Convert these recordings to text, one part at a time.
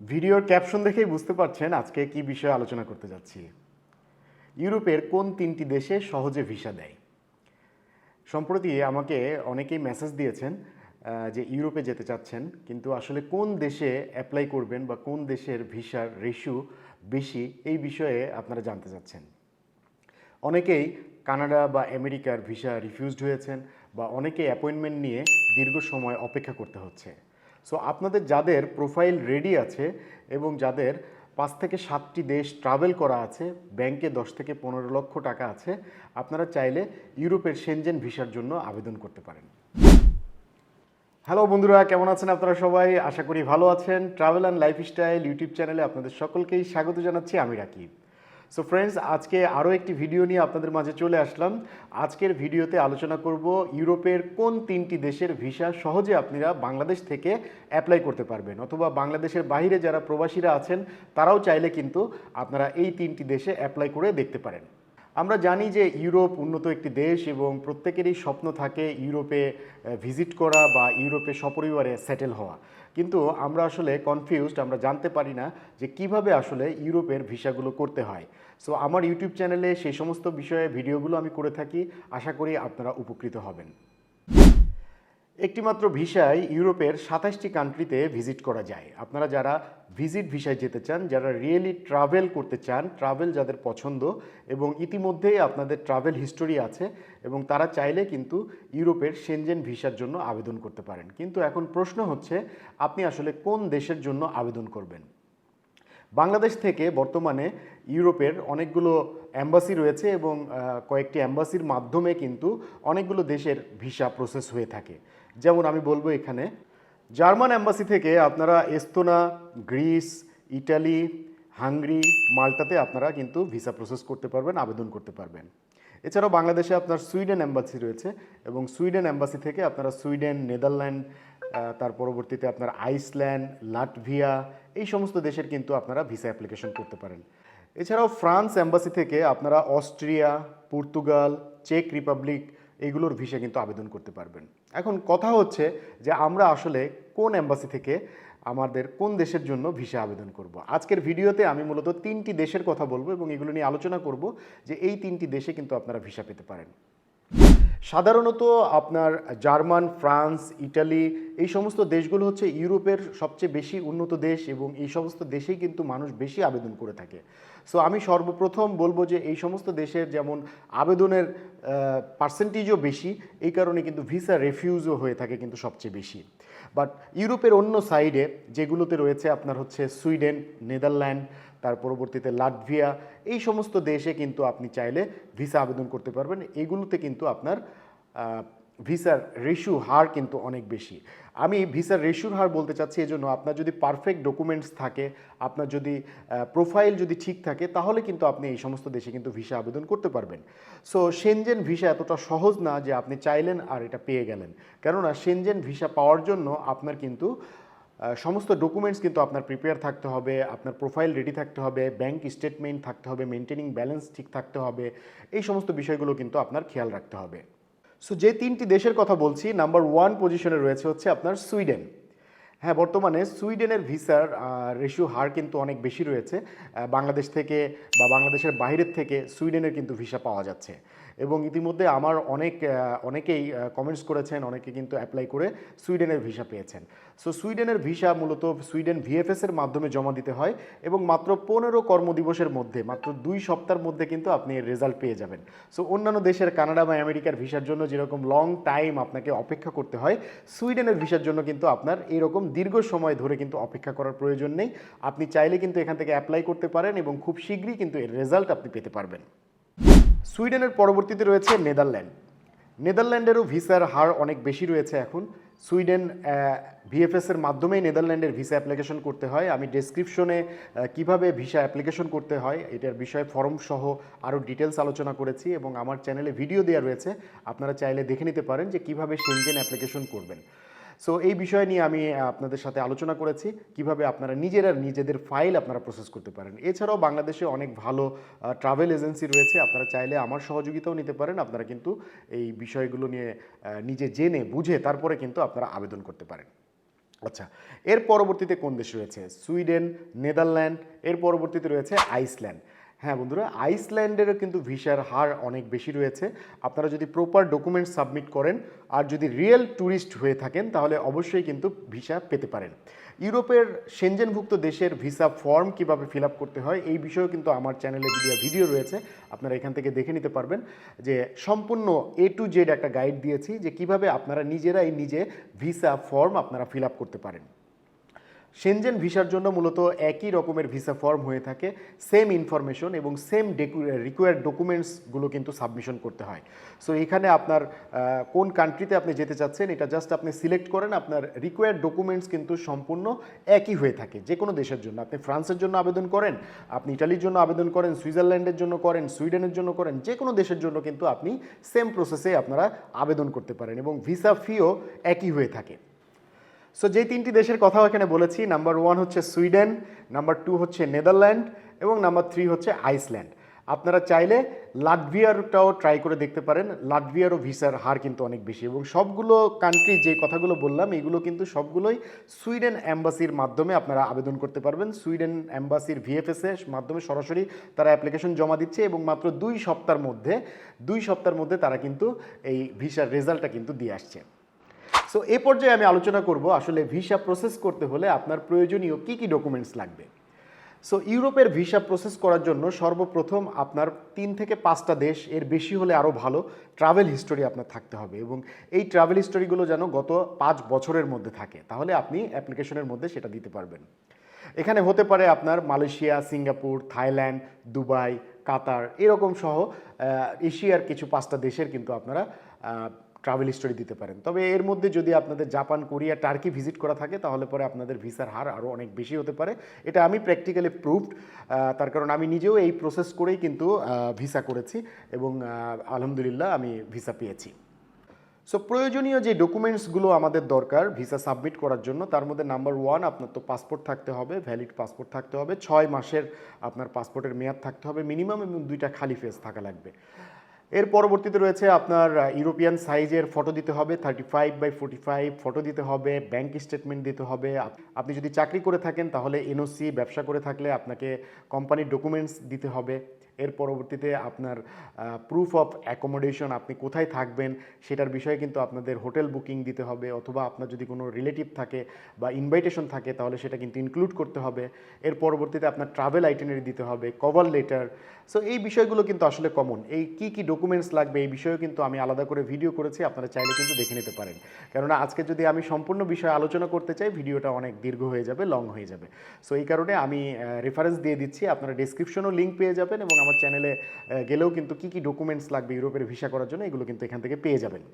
ভিডিওর ক্যাপশন দেখেই বুঝতে পারছেন আজকে কি বিষয়ে আলোচনা করতে যাচ্ছি। ইউরোপের কোন তিনটি দেশে সহজে ভিসা দেয়? সম্প্রতি আমাকে অনেকেই মেসেজ দিয়েছেন যে ইউরোপে যেতে চাচ্ছেন, কিন্তু আসলে কোন দেশে অ্যাপ্লাই করবেন বা কোন দেশের ভিসার রেশিও বেশি এই বিষয়ে আপনারা জানতে চাচ্ছেন। অনেকেই কানাডা বা আমেরিকার ভিসা রিফিউজড হয়েছেন বা অনেকে অ্যাপয়েন্টমেন্ট নিয়ে দীর্ঘ সময় অপেক্ষা করতে হচ্ছে। সো আপনাদের যাদের প্রোফাইল রেডি আছে এবং যাদের পাঁচ থেকে সাতটি দেশ ট্রাভেল করা আছে ব্যাংকে দশ থেকে পনেরো লক্ষ টাকা আছে, আপনারা চাইলে ইউরোপের সেনজেন ভিসার জন্য আবেদন করতে পারেন। হ্যালো বন্ধুরা, কেমন আছেন আপনারা সবাই? আশা করি ভালো আছেন। ট্রাভেল অ্যান্ড লাইফস্টাইল ইউটিউব চ্যানেলে আপনাদের সকলকেই স্বাগত জানাচ্ছি, আমি রাকিব। সো ফ্রেন্ডস আজকে আরও একটি ভিডিও নিয়ে আপনাদের মাঝে চলে আসলাম। আজকের ভিডিওতে আলোচনা করব ইউরোপের কোন তিনটি দেশের ভিসা সহজে আপনারা বাংলাদেশ থেকে অ্যাপ্লাই করতে পারবেন। অথবা বাংলাদেশের বাইরে যারা প্রবাসীরা আছেন, তারাও চাইলে কিন্তু আপনারা এই তিনটি দেশে অ্যাপ্লাই করে দেখতে পারেন। আমরা জানি যে ইউরোপ উন্নত একটি দেশ এবং প্রত্যেকেরই স্বপ্ন থাকে ইউরোপে ভিজিট করা বা ইউরোপে সপরিবারে সেটেল হওয়া। কিন্তু আমরা আসলে কনফিউজড আমরা জানতে পারি না যে কীভাবে আসলে ইউরোপের ভিসাগুলো করতে হয়। সো আমার ইউটিউব চ্যানেলে সেই সমস্ত বিষয়ে ভিডিওগুলো আমি করে থাকি। আশা করি আপনারা উপকৃত হবেন। একটিমাত্র ভিসায় ইউরোপের সাতাশটি কান্ট্রিতে ভিজিট করা যায়। আপনারা যারা ভিজিট ভিসায় যেতে চান, যারা রিয়েলি ট্রাভেল করতে চান ট্রাভেল যাদের পছন্দ, এবং ইতিমধ্যেই আপনাদের ট্রাভেল হিস্টোরি আছে, এবং তারা চাইলে কিন্তু ইউরোপের সেনজেন ভিসার জন্য আবেদন করতে পারেন। কিন্তু এখন প্রশ্ন হচ্ছে, আপনি আসলে কোন দেশের জন্য আবেদন করবেন? বাংলাদেশ থেকে বর্তমানে ইউরোপের অনেকগুলো অ্যাম্বাসি রয়েছে, এবং কয়েকটি অ্যাম্বাসির মাধ্যমে কিন্তু অনেকগুলো দেশের ভিসা প্রসেস হয়ে থাকে। যেমন আমি বলব এখানে, জার্মান অ্যাম্বাসি থেকে আপনারা এস্তোনা, গ্রিস, ইটালি, হাঙ্গরি, মাল্টাতে আপনারা কিন্তু ভিসা প্রসেস করতে পারবেন, আবেদন করতে পারবেন। এছাড়াও বাংলাদেশে আপনার সুইডেন অ্যাম্বাসি রয়েছে এবং সুইডেন অ্যাম্বাসি থেকে আপনারা সুইডেন, নেদারল্যান্ড তার পরবর্তীতে আপনার আইসল্যান্ড, লাটভিয়া, এই সমস্ত দেশের কিন্তু আপনারা ভিসা অ্যাপ্লিকেশন করতে পারেন। এছাড়াও ফ্রান্স অ্যাম্বাসি থেকে আপনারা অস্ট্রিয়া, পর্তুগাল, চেক রিপাবলিক এগুলোর ভিসা কিন্তু আবেদন করতে পারবেন। এখন কথা হচ্ছে যে আমরা আসলে কোন অ্যাম্বাসি থেকে আমাদের কোন দেশের জন্য ভিসা আবেদন করব। আজকের ভিডিওতে আমি মূলত তিনটি দেশের কথা বলব এবং এগুলো নিয়ে আলোচনা করব যে এই তিনটি দেশে কিন্তু আপনারা ভিসা পেতে পারেন। সাধারণত আপনার জার্মান, ফ্রান্স, ইটালি, এই সমস্ত দেশগুলো হচ্ছে ইউরোপের সবচেয়ে বেশি উন্নত দেশ এবং এই সমস্ত দেশেই কিন্তু মানুষ বেশি আবেদন করে থাকে। সো আমি সর্বপ্রথম বলব যে এই সমস্ত দেশের যেমন আবেদনের পার্সেন্টেজও বেশি, এই কারণে কিন্তু ভিসা রেফিউজও হয়ে থাকে কিন্তু সবচেয়ে বেশি। বাট ইউরোপের অন্য সাইডে যেগুলোতে রয়েছে আপনার হচ্ছে সুইডেন, নেদারল্যান্ড তার পরবর্তীতে লাটভিয়া, এই সমস্ত দেশে কিন্তু আপনি চাইলে ভিসা আবেদন করতে পারবেন। এগুলোতে কিন্তু আপনার ভিসার রেশু হার কিন্তু অনেক বেশি। আমি ভিসার রেশুর হার বলতে চাচ্ছি এজন্য আপনার যদি পারফেক্ট ডকুমেন্টস থাকে, আপনার যদি প্রোফাইল যদি ঠিক থাকে, তাহলে কিন্তু আপনি এই সমস্ত দেশে কিন্তু ভিসা আবেদন করতে পারবেন। সো সেনজেন ভিসা এতটা সহজ না যে আপনি চাইলেন আর এটা পেয়ে গেলেন। কেননা সেনজেন ভিসা পাওয়ার জন্য আপনার কিন্তু সমস্ত ডকুমেন্টস কিন্তু আপনার প্রিপেয়ার থাকতে হবে, আপনার প্রোফাইল রেডি থাকতে হবে ব্যাংক স্টেটমেন্ট থাকতে হবে মেনটেনিং ব্যালেন্স ঠিক থাকতে হবে, এই সমস্ত বিষয়গুলো কিন্তু আপনার খেয়াল রাখতে হবে। সো যে তিনটি দেশের কথা বলছি নাম্বার ওয়ান পজিশনে রয়েছে হচ্ছে আপনার সুইডেন। হ্যাঁ বর্তমানে সুইডেনের ভিসার রেশিও হার কিন্তু অনেক বেশি রয়েছে। বাংলাদেশ থেকে বা বাংলাদেশের বাইরের থেকে সুইডেনের কিন্তু ভিসা পাওয়া যাচ্ছে। এবং ইতিমধ্যে আমার অনেক অনেকেই কমেন্টস করেছেন, অনেকে কিন্তু অ্যাপ্লাই করে সুইডেনের ভিসা পেয়েছেন। সো সুইডেনের ভিসা মূলত সুইডেন ভিএফএস এর মাধ্যমে জমা দিতে হয় এবং মাত্র পনেরো কর্মদিবসের মধ্যে, মাত্র দুই সপ্তাহের মধ্যে কিন্তু আপনি রেজাল্ট পেয়ে যাবেন। সো অন্যান্য দেশের কানাডা বা আমেরিকার ভিসার জন্য যেরকম লং টাইম আপনাকে অপেক্ষা করতে হয়, সুইডেনের ভিসার জন্য কিন্তু আপনার এরকম দীর্ঘ সময় ধরে কিন্তু অপেক্ষা করার প্রয়োজন নেই। আপনি চাইলে কিন্তু এখান থেকে অ্যাপ্লাই করতে পারেন এবং খুব শীঘ্রই কিন্তু এর রেজাল্ট আপনি পেতে পারবেন। সুইডেনের পরবর্তীতে রয়েছে নেদারল্যান্ড। নেদারল্যান্ডেরও ভিসার হার অনেক বেশি রয়েছে এখন। সুইডেন ভিএফএস এর মাধ্যমেই নেদারল্যান্ডের ভিসা অ্যাপ্লিকেশন করতে হয়। আমি ডেসক্রিপশনে কীভাবে ভিসা অ্যাপ্লিকেশন করতে হয় এটার বিষয়ে ফর্ম সহ আরও ডিটেলস আলোচনা করেছি এবং আমার চ্যানেলে ভিডিও দেওয়া রয়েছে। আপনারা চাইলে দেখে নিতে পারেন যে কীভাবে সেনজেন অ্যাপ্লিকেশন করবেন। সো এই বিষয় নিয়ে আমি আপনাদের সাথে আলোচনা করেছি। কীভাবে আপনারা নিজেরা নিজেদের ফাইল আপনারা প্রসেস করতে পারেন। এছাড়াও বাংলাদেশে অনেক ভালো ট্রাভেল এজেন্সি রয়েছে। আপনারা চাইলে আমার সহযোগিতাও নিতে পারেন। আপনারা কিন্তু এই বিষয়গুলো নিয়ে নিজে জেনে, বুঝে তারপরে কিন্তু আপনারা আবেদন করতে পারেন। আচ্ছা এর পরবর্তীতে কোন দেশ রয়েছে? সুইডেন, নেদারল্যান্ড, এর পরবর্তীতে রয়েছে আইসল্যান্ড। হ্যাঁ বন্ধুরা, আইসল্যান্ডেরও কিন্তু ভিসার হার অনেক বেশি রয়েছে। আপনারা যদি প্রপার ডকুমেন্ট সাবমিট করেন আর যদি রিয়েল ট্যুরিস্ট হয়ে থাকেন, তাহলে অবশ্যই কিন্তু ভিসা পেতে পারেন। ইউরোপের সেনজেনভুক্ত দেশের ভিসা ফর্ম কীভাবে ফিল আপ করতে হয়, এই বিষয়েও কিন্তু আমার চ্যানেলে ভিডিও ভিডিও রয়েছে। আপনারা এখান থেকে দেখে নিতে পারবেন যে সম্পূর্ণ এ টু জেড একটা গাইড দিয়েছি যে কীভাবে আপনারা নিজেরাই নিজে ভিসা ফর্ম আপনারা ফিল আপ করতে পারেন। সেনজেন ভিসার জন্য মূলত একই রকমের ভিসা ফর্ম হয়ে থাকে সেম ইনফরমেশন এবং সেম রিকোয়ার্ড ডকুমেন্টসগুলো কিন্তু সাবমিশন করতে হয়। সো এখানে আপনার কোন কান্ট্রিতে আপনি যেতে চাচ্ছেন, এটা জাস্ট আপনি সিলেক্ট করেন, আপনার রিকোয়ার্ড ডকুমেন্টস কিন্তু সম্পূর্ণ একই হয়ে থাকে যে কোনো দেশের জন্য। আপনি ফ্রান্সের জন্য আবেদন করেন, আপনি ইটালির জন্য আবেদন করেন, সুইজারল্যান্ডের জন্য করেন, সুইডেনের জন্য করেন যে কোনো দেশের জন্য কিন্তু আপনি সেম প্রসেসে আপনারা আবেদন করতে পারেন এবং ভিসা ফিও একই হয়ে থাকে। সো যে তিনটি দেশের কথাও এখানে বলেছি নাম্বার ওয়ান হচ্ছে সুইডেন নাম্বার টু হচ্ছে নেদারল্যান্ড, এবং নাম্বার থ্রি হচ্ছে আইসল্যান্ড। আপনারা চাইলে লাটভিয়ারটাও ট্রাই করে দেখতে পারেন। লাটভিয়ারও ভিসার হার কিন্তু অনেক বেশি, এবং সবগুলো কান্ট্রি যে কথাগুলো বললাম, এগুলো কিন্তু সবগুলোই সুইডেন অ্যাম্বাসির মাধ্যমে আপনারা আবেদন করতে পারবেন। সুইডেন অ্যাম্বাসির ভিএফএস এর মাধ্যমে সরাসরি তারা অ্যাপ্লিকেশন জমা দিচ্ছে, এবং মাত্র দুই সপ্তাহের মধ্যে, দুই সপ্তাহের মধ্যে তারা কিন্তু এই ভিসার রেজাল্টটা কিন্তু দিয়ে আসছে। সো এ পর্যায়ে আমি আলোচনা করব আসলে ভিসা প্রসেস করতে হলে আপনার প্রয়োজনীয় কি কি ডকুমেন্টস লাগবে। সো ইউরোপের ভিসা প্রসেস করার জন্য সর্বপ্রথম আপনার তিন থেকে পাঁচটা দেশ এর বেশি হলে আরও ভালো ট্রাভেল হিস্টোরি আপনার থাকতে হবে এবং এই ট্রাভেল হিস্টোরিগুলো যেন গত পাঁচ বছরের মধ্যে থাকে, তাহলে আপনি অ্যাপ্লিকেশনের মধ্যে সেটা দিতে পারবেন। এখানে হতে পারে আপনার Malaysia, Singapore, Thailand, Dubai, Qatar, এরকম সহ এশিয়ার কিছু পাঁচটা দেশের কিন্তু আপনারা ট্রাভেল হিস্টোরি দিতে পারেন। তবে এর মধ্যে যদি আপনাদের জাপান, কোরিয়া, টার্কি ভিজিট করা থাকে, তাহলে পরে আপনাদের ভিসার হার আরও অনেক বেশি হতে পারে। এটা আমি প্র্যাকটিক্যালি প্রুভড তার কারণ আমি নিজেও এই প্রসেস করেই কিন্তু ভিসা করেছি এবং আলহামদুলিল্লাহ আমি ভিসা পেয়েছি। সো প্রয়োজনীয় যে ডকুমেন্টসগুলো আমাদের দরকার ভিসা সাবমিট করার জন্য, তার মধ্যে নাম্বার ওয়ান আপনার তো পাসপোর্ট থাকতে হবে ভ্যালিড পাসপোর্ট থাকতে হবে, ছয় মাসের আপনার পাসপোর্টের মেয়াদ থাকতে হবে মিনিমাম এবং দুইটা খালি ফেস থাকা লাগবে। এর পরবর্তীতে রয়েছে আপনার ইউরোপিয়ান সাইজের ফটো দিতে হবে thirty five by forty five photo দিতে হবে ব্যাংক স্টেটমেন্ট দিতে হবে। আপনি যদি চাকরি করে থাকেন তাহলে এনওসি ব্যবসা করে থাকলে আপনাকে কোম্পানির ডকুমেন্টস দিতে হবে। এর পরবর্তীতে আপনার প্রুফ অফ অ্যাকোমোডেশন আপনি কোথায় থাকবেন সেটার বিষয়ে কিন্তু আপনাদের হোটেল বুকিং দিতে হবে অথবা আপনার যদি কোনো রিলেটিভ থাকে বা ইনভাইটেশন থাকে তাহলে সেটা কিন্তু ইনক্লুড করতে হবে। এর পরবর্তীতে আপনার ট্রাভেল আইটেনারি দিতে হবে কভার লেটার সো এই বিষয়গুলো কিন্তু আসলে কমন এই কি কি ডকুমেন্টস লাগবে এই বিষয়েও কিন্তু আমি আলাদা করে ভিডিও করেছি, আপনারা চাইলে কিন্তু দেখে নিতে পারেন। কেননা আজকে যদি আমি সম্পূর্ণ বিষয়ে আলোচনা করতে চাই, ভিডিওটা অনেক দীর্ঘ হয়ে যাবে লং হয়ে যাবে। সো এই কারণে আমি রেফারেন্স দিয়ে দিচ্ছি, আপনারা ডিসক্রিপশনও লিঙ্ক পেয়ে যাবেন এবং আমার চ্যানেলে গেলেও কিন্তু কি কি ডকুমেন্টস লাগবে ইউরোপের ভিসা করার জন্য, এগুলো কিন্তু এখান থেকে পেয়ে যাবেন।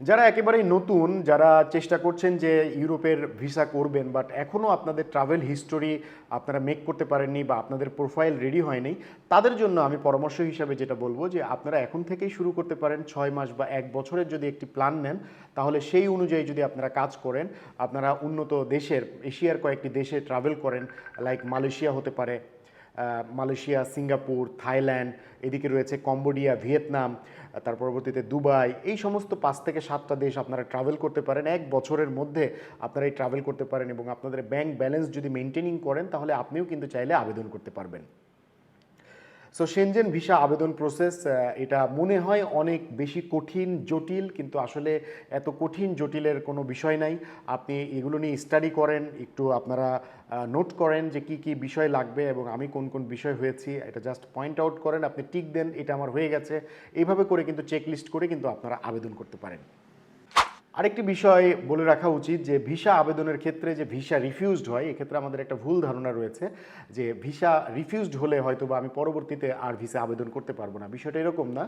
যারা একেবারেই নতুন, যারা চেষ্টা করছেন যে ইউরোপের ভিসা করবেন বাট এখনও আপনাদের ট্রাভেল হিস্টোরি আপনারা মেক করতে পারেননি বা আপনাদের প্রোফাইল রেডি হয়নি, তাদের জন্য আমি পরামর্শ হিসাবে যেটা বলব যে আপনারা এখন থেকেই শুরু করতে পারেন, ছয় মাস বা এক বছরের যদি একটি প্ল্যান নেন, তাহলে সেই অনুযায়ী যদি আপনারা কাজ করেন, আপনারা উন্নত দেশের, এশিয়ার কয়েকটি দেশে ট্রাভেল করেন লাইক মালয়েশিয়া হতে পারে মালয়েশিয়া, সিঙ্গাপুর, থাইল্যান্ড, এদিকে রয়েছে কম্বোডিয়া, ভিয়েতনাম তার পরবর্তীতে দুবাই। এই সমস্ত পাঁচ থেকে সাতটা দেশ আপনারা ট্রাভেল করতে পারেন। এক বছরের মধ্যে আপনারা এই ট্রাভেল করতে পারেন এবং আপনাদের ব্যাংক ব্যালেন্স যদি মেনটেনিং করেন, তাহলে আপনিও কিন্তু চাইলে আবেদন করতে পারবেন। সো সেনজেন ভিসা আবেদন প্রসেস এটা মনে হয় অনেক বেশি কঠিন, জটিল, কিন্তু আসলে এত কঠিন, জটিলের কোনো বিষয় নাই। আপনি এগুলো নিয়ে স্টাডি করেন, একটু আপনারা নোট করেন যে কি কি বিষয় লাগবে এবং আমি কোন কোন বিষয় হয়েছি। এটা জাস্ট পয়েন্ট আউট করেন, আপনি টিক দেন, এটা আমার হয়ে গেছে। এইভাবে করে কিন্তু চেক লিস্ট করে কিন্তু আপনারা আবেদন করতে পারেন। আরেকটি বিষয় বলে রাখা উচিত যে ভিসা আবেদনের ক্ষেত্রে যে ভিসা রিফিউজড হয়, এক্ষেত্রে আমাদের একটা ভুল ধারণা রয়েছে যে ভিসা রিফিউজড হলে হয়তো বা আমি পরবর্তীতে আর ভিসা আবেদন করতে পারব না। বিষয়টা এরকম না।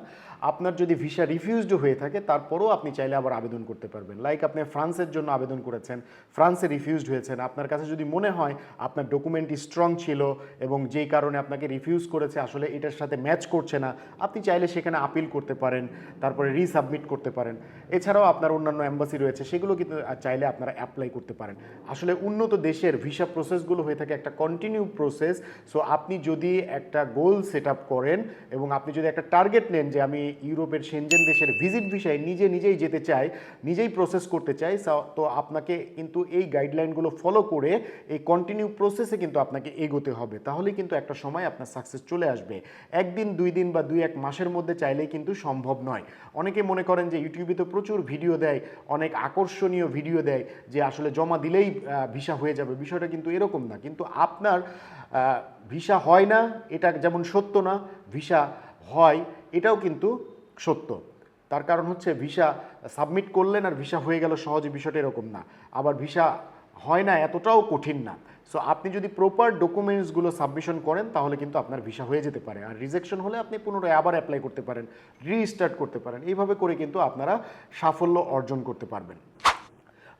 আপনার যদি ভিসা রিফিউজড হয়ে থাকে, তারপরেও আপনি চাইলে আবার আবেদন করতে পারবেন। লাইক আপনি ফ্রান্সের জন্য আবেদন করেছেন, ফ্রান্সে রিফিউজড হয়েছেন। আপনার কাছে যদি মনে হয় আপনার ডকুমেন্ট স্ট্রং ছিল এবং যেই কারণে আপনাকে রিফিউজ করেছে, আসলে এটার সাথে ম্যাচ করছে না, আপনি চাইলে সেখানে আপিল করতে পারেন, তারপরে রিসাবমিট করতে পারেন। এছাড়াও আপনার অন্যান্য এম্বাসি রয়েছে, সেগুলো কিন্তু চাইলে আপনারা অ্যাপ্লাই করতে পারেন। আসলে উন্নত দেশের ভিসা প্রসেসগুলো হয়ে থাকে একটা কন্টিনিউ প্রসেস সো আপনি যদি একটা গোল সেট আপ করেন এবং আপনি যদি একটা টার্গেট নেন যে আমি ইউরোপের সেনজেন দেশের ভিজিট ভিসায় নিজে নিজেই যেতে চাই, নিজেই প্রসেস করতে চাই তো আপনাকে কিন্তু এই গাইডলাইনগুলো ফলো করে এই কন্টিনিউ প্রসেসে কিন্তু আপনাকে এগোতে হবে। তাহলে কিন্তু একটা সময় আপনার সাকসেস চলে আসবে। একদিন, দুই দিন বা দুই এক মাসের মধ্যে চাইলেই কিন্তু সম্ভব নয়। অনেকে মনে করেন যে ইউটিউবে তো প্রচুর ভিডিও দেয় অনেক আকর্ষণীয় ভিডিও দেয় যে আসলে জমা দিলেই ভিসা হয়ে যাবে। বিষয়টা কিন্তু এরকম না। কিন্তু আপনার ভিসা হয় না, এটা যেমন সত্য না ভিসা হয়, এটাও কিন্তু সত্য। তার কারণ হচ্ছে ভিসা সাবমিট করলেন আর ভিসা হয়ে গেল সহজে, বিষয়টা এরকম না। আবার ভিসা হয় না, এতটাও কঠিন না। সো আপনি যদি প্রপার ডকুমেন্টসগুলো সাবমিশন করেন, তাহলে কিন্তু আপনার ভিসা হয়ে যেতে পারে। আর রিজেকশন হলে আপনি পুনরায় আবার অ্যাপ্লাই করতে পারেন রিস্টার্ট করতে পারেন। এইভাবে করে কিন্তু আপনারা সাফল্য অর্জন করতে পারবেন।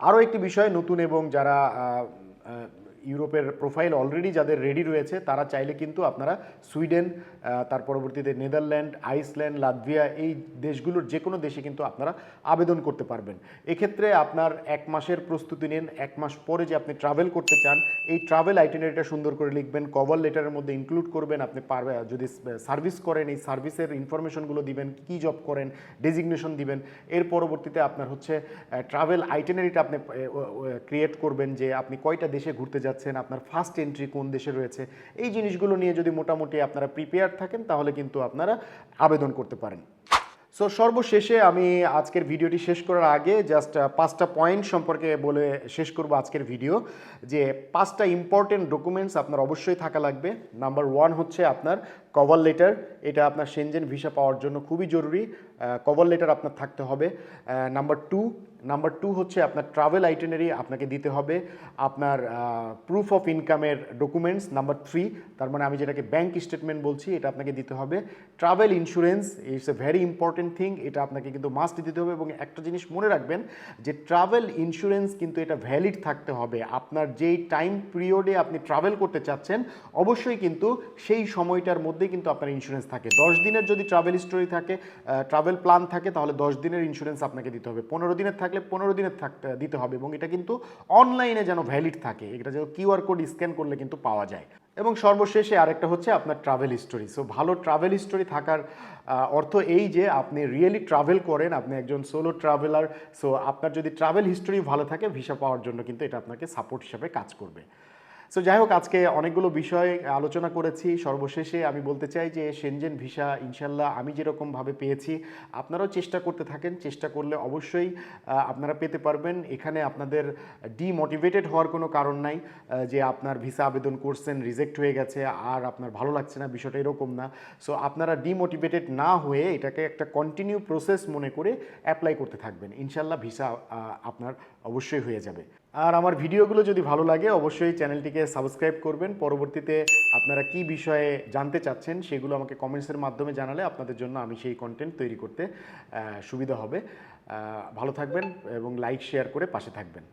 আরও একটি বিষয় নতুন এবং যারা ইউরোপের প্রোফাইল অলরেডি যাদের রেডি রয়েছে, তারা চাইলে কিন্তু আপনারা সুইডেন তার পরবর্তীতে নেদারল্যান্ড, আইসল্যান্ড, লাতভিয়া এই দেশগুলোর যে কোনো দেশে কিন্তু আপনারা আবেদন করতে পারবেন। এক্ষেত্রে আপনার এক মাসের প্রস্তুতি নিন, এক মাস পরে যে আপনি ট্রাভেল করতে চান, এই ট্রাভেল আইটেনারিটা সুন্দর করে লিখবেন কভার লেটারের মধ্যে ইনক্লুড করবেন, আপনি পারবে, যদি সার্ভিস করেন, এই সার্ভিসের ইনফরমেশনগুলো দিবেন, কী জব করেন ডেজিগনেশন দিবেন, এর পরবর্তীতে আপনার হচ্ছে ট্রাভেল আইটেনারিটা আপনি ক্রিয়েট করবেন যে আপনি কয়টা দেশে ঘুরতে যাচ্ছেন আপনার ফার্স্ট এন্ট্রি কোন দেশে রয়েছে, এই জিনিসগুলো নিয়ে যদি মোটামুটি আপনারা প্রিপেয়ার থাকেন, তাহলে কিন্তু আপনারা আবেদন করতে পারেন। সো সর্বশেষে আমি আজকের ভিডিওটি শেষ করার আগে জাস্ট পাঁচটা পয়েন্ট সম্পর্কে বলে শেষ করব আজকের ভিডিও যে পাঁচটা ইম্পর্টেন্ট ডকুমেন্টস আপনার অবশ্যই থাকা লাগবে। নাম্বার ওয়ান হচ্ছে আপনার কভার লেটার, এটা আপনার সেনজেন ভিসা পাওয়ার জন্য খুবই জরুরি। কভার লেটার আপনার থাকতে হবে। নাম্বার টু নাম্বার টু হচ্ছে আপনার ট্রাভেল আইটেনারি আপনাকে দিতে হবে। আপনার প্রুফ অফ ইনকামের ডকুমেন্টস নাম্বার থ্রি তার মানে আমি যেটাকে ব্যাংক স্টেটমেন্ট বলছি, এটা আপনাকে দিতে হবে। Travel insurance it's a very important thing এটা আপনাকে কিন্তু মাস্ট দিতে হবে। এবং একটা জিনিস মনে রাখবেন, যে ট্রাভেল ইন্স্যুরেন্স কিন্তু এটা ভ্যালিড থাকতে হবে। আপনার যেই টাইম পিরিয়ডে আপনি ট্রাভেল করতে চাচ্ছেন, অবশ্যই কিন্তু সেই সময়টার মধ্যেই কিন্তু আপনার ইন্স্যুরেন্স থাকে। দশ দিনের যদি ট্রাভেল হিস্টোরি থাকে ট্রাভেল প্ল্যান থাকে, তাহলে দশ দিনের ইন্স্যুরেন্স আপনাকে দিতে হবে। পনেরো দিনের থাকলে পনেরো দিনের থাকতে দিতে হবে এবং এটা কিন্তু অনলাইনে যেন ভ্যালিড থাকে। এটা যেন কিউআর কোড স্ক্যান করলে কিন্তু পাওয়া যায়। এবং সর্বশেষে আরেকটা হচ্ছে আপনার ট্রাভেল হিস্টোরি সো ভালো ট্রাভেল হিস্টোরি থাকার অর্থ এই যে আপনি রিয়েলি ট্রাভেল করেন, আপনি একজন সোলো ট্রাভেলার সো আপনার যদি ট্রাভেল হিস্টোরি ভালো থাকে ভিসা পাওয়ার জন্য কিন্তু এটা আপনাকে সাপোর্ট হিসাবে কাজ করবে। সো যাই হোক আজকে অনেকগুলো বিষয় আলোচনা করেছি। সর্বশেষে আমি বলতে চাই যে সেনজেন ভিসা ইনশাল্লাহ আমি যেরকমভাবে পেয়েছি, আপনারাও চেষ্টা করতে থাকেন। চেষ্টা করলে অবশ্যই আপনারা পেতে পারবেন। এখানে আপনাদের ডিমোটিভেটেড হওয়ার কোনো কারণ নাই যে আপনার ভিসা আবেদন করছেন রিজেক্ট হয়ে গেছে, আর আপনার ভালো লাগছে না, বিষয়টা এরকম না। সো আপনারা ডিমোটিভেটেড না হয়ে এটাকে একটা কন্টিনিউ প্রসেস মনে করে অ্যাপ্লাই করতে থাকবেন। ইনশাল্লাহ ভিসা আপনার অবশ্যই হয়ে যাবে। আর আমার ভিডিওগুলো যদি ভালো লাগে, অবশ্যই চ্যানেলটিকে সাবস্ক্রাইব করবেন। পরবর্তীতে আপনারা কি বিষয়ে জানতে চাচ্ছেন, সেগুলো আমাকে কমেন্টসের মাধ্যমে জানালে আপনাদের জন্য আমি সেই কন্টেন্ট তৈরি করতে সুবিধা হবে। ভালো থাকবেন এবং লাইক শেয়ার করে পাশে থাকবেন।